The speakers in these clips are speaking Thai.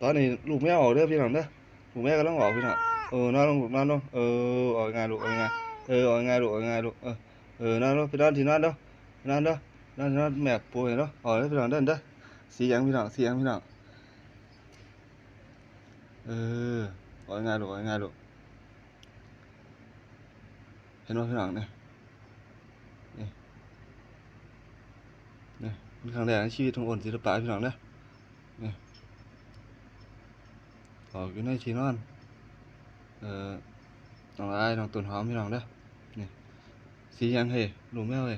ตอนนี้ลูกแม่ออกเด้อพี่น้องเด้อลูกแม่กำลังออกพี่น้องเออนอนลงลูกนอนลงเออออกยังไงลูกออกยังไงเออออกยังไงลูกออกยังไงลูกเออเออนอนลงพี่นอนที่นอนเด้อนอนเด้อนอนที่นอนแม่ป่วยเด้อออกเด้อพี่น้องเด้อเด้อสีหยังพี่น้องสีหยังพี่น้องเออออกยังไงลูกออกยังไงลูกเห็นบ่พี่น้องเนี่ยนี่นี่เป็นครั้งแรกในชีวิตของโอนศิลปะพี่น้องเด้อนี่ ออกอยู่ในที่นอนเอ่อน้องอายน้องต้นหอมพี่น้องเด้อนี่สีหยังเฮ้ลูกแมวเฮ้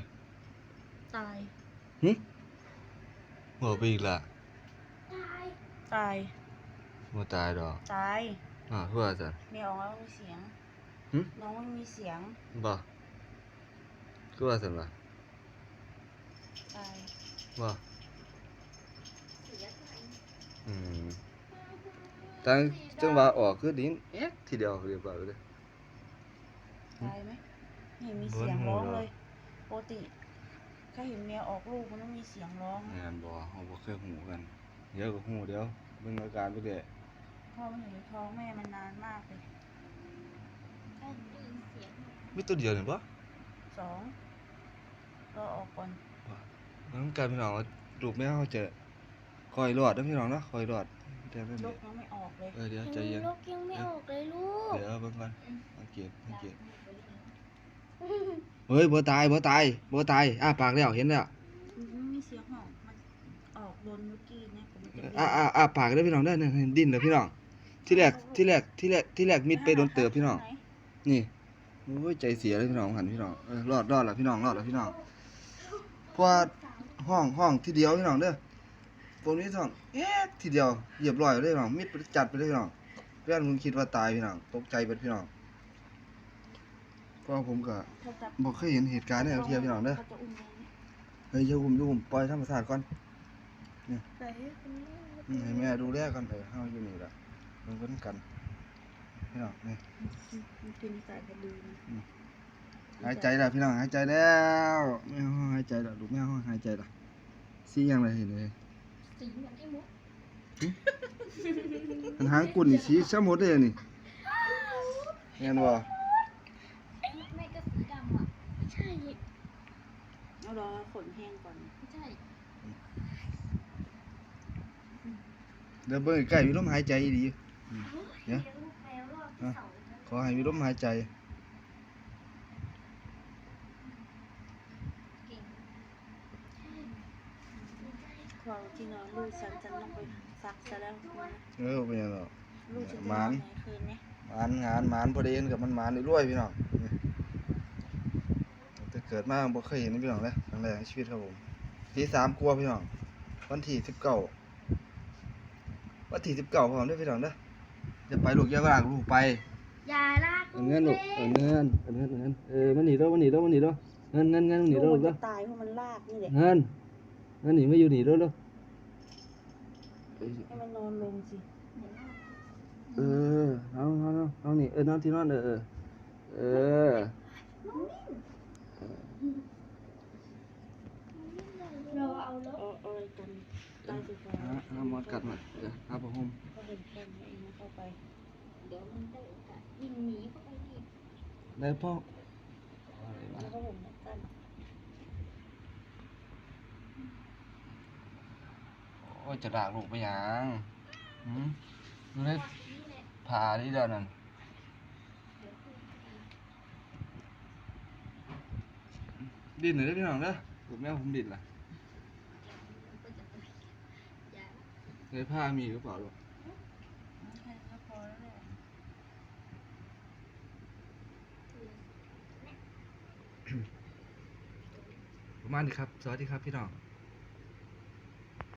ต ตั้งจังหวะออกคือดินเอ๊ะทีเดียวเรียบร้อยเลยตายไหมไม่เห็นมีเสียงร้องเลยปกติถ้าเห็นแมวออกลูกมันต้องมีเสียงร้องงานบ่เฮาบ่เคยฮู้กัน เดี๋ยวก็ฮู้เดี๋ยวเบิ่งอาการไปเรื่อยพ่อมันอยู่ในท้องแม่มันนานมากเลยมีตัวเดียวนี่บ่สองก็ออกก่อนมันกลายเป็นน้องว่าลูกแม่เขาจะคอยรอดนะพี่น้องเนาะคอยรอดแต่ไม่ลูมีกยังไม่ ออกเลยเออเดี๋ยวใจเย็น ลูกยังไม่ออกเลยลูก เดี๋ยวเบิ่งก่อนสังเกตสังเกตเฮ้ยบ่ตายบ่ตายบ่ตายอ้าปากแล้วเห็นแล้วมันมีเสียงหอนมันออกโดนเมื่อกี้เนี่ยผมจะอ้าอ้าอ้าปากเด้อพี่น้องเด้อเนี่ยดิ้นเด้อพี่น้อง ที่แรกที่แรกที่แรกที่แรกมิดไปโดนเติบพี่น้องไหนี่โอ้ยใจเสียเลยพี่น้องหันพี่น้องเออรอดรอดแล้วพี่น้องรอดแล้วพี่น้องเพราะว่าห้องห้องทีเดียวพี่น้องเด้อ ตรงนี้ท้องเอ๊ะทีเดียวเรียบร้อยเลยพี่น้องมิดจัดไปเลยพี่น้องเพื่อนผมคิดว่าตายพี่น้องตกใจเป็นพี่น้องเพราะผมกับบ่เคยเห็นเหตุการณ์เนี่ยเทียบพี่น้องเด้อเฮ้ยอย่าอุ้มอย่าอุ้มปล่อยธรรมชาติก่อนไปให้คุณแม่อืมให้แม่ดูแลก่อนเออเฮาอยู่นี่ละเบิ่งเพิ่นกันพี่น้องนี่กินสายกระดือนะหายใจแล้วพี่น้องหายใจแล้วแม่หายใจแล้วลูแม่หายใจแล้วสีหยังเลยเห็นเลย สีเหมือนไอ้มุกมันหางกุ่นนี่สีช้ำหมดเลยนี่แม่นบ่ไอ้แม่ก็สีดำอะไม่ใช่เอารอขนแห้งก่อนไม่ใช่เดี๋ยวเบิ่งใกล้มีลมหายใจดีเนี่เลี้ยยงลูกแมวรอบที่สองขอให้มีลมหายใจ เก่งใช่ ค วาที่นอนลูกฉันฉันต้องไปซักซะแล้วนะเออเป็นหยังดอกลูกฉันจะหนมาอนนไหนคืนนี้หมานงานหมานพอดีเห็นกับมันหมานรวยๆพี่น้องนี่แต่เกิดมาบ่เคยเห็นนี่พี่น้องเลยครั้งแรกในชีวิตครับผมที่สามกลัวพี่น้องวันที่สิบเก้าวันที่สิบเก้าพร้อมเด้วยพี่น้องเด้อจะไปลูกเยอะกว่าลูกไปอย่าลากเอาเงินลูกเอาเงินเอาเงินเอาเงินเออมันหนีเด้อมันหนีเด้อมันหนีเด้อเงินเงินเงินมันหนีลูเด้อกลูมักนเด้อจะตายเพราะมันลากนี่แหละเงิน เงินหนีมาอยู่หนีเด้อเด้อให้มันนอนลงสิเออเอาเอาเอาเอานี่เออนอนที่นอนเออเออเออเราเอาแล้วเอาเอาอะไรกันตายสิฟ้าหาหาหมดกัดมาเดี๋ยวหาผ้าห่มก็เห็นแฟนเองนะเข้าไป เดี๋ยวมันได้โอกาสวิ่งหนีเข้าไปอีกได้พ่อ แล้วก็ผมเหมือนกัน โอ้ ยจะด่าลูกไปหยังหืมดูได้นี่แหละผ่าที่เดียวนั่นดิ้นเลยเด้อพี่น้องเด้อลูกแม่ผมดิ้นล่ะมันก็จะไปอย่าในผ้ามีหรือเปล่าลูกแค่ก็พอแล้วแหละประมาณนี้ครับ สวัสดีครับพี่น้อง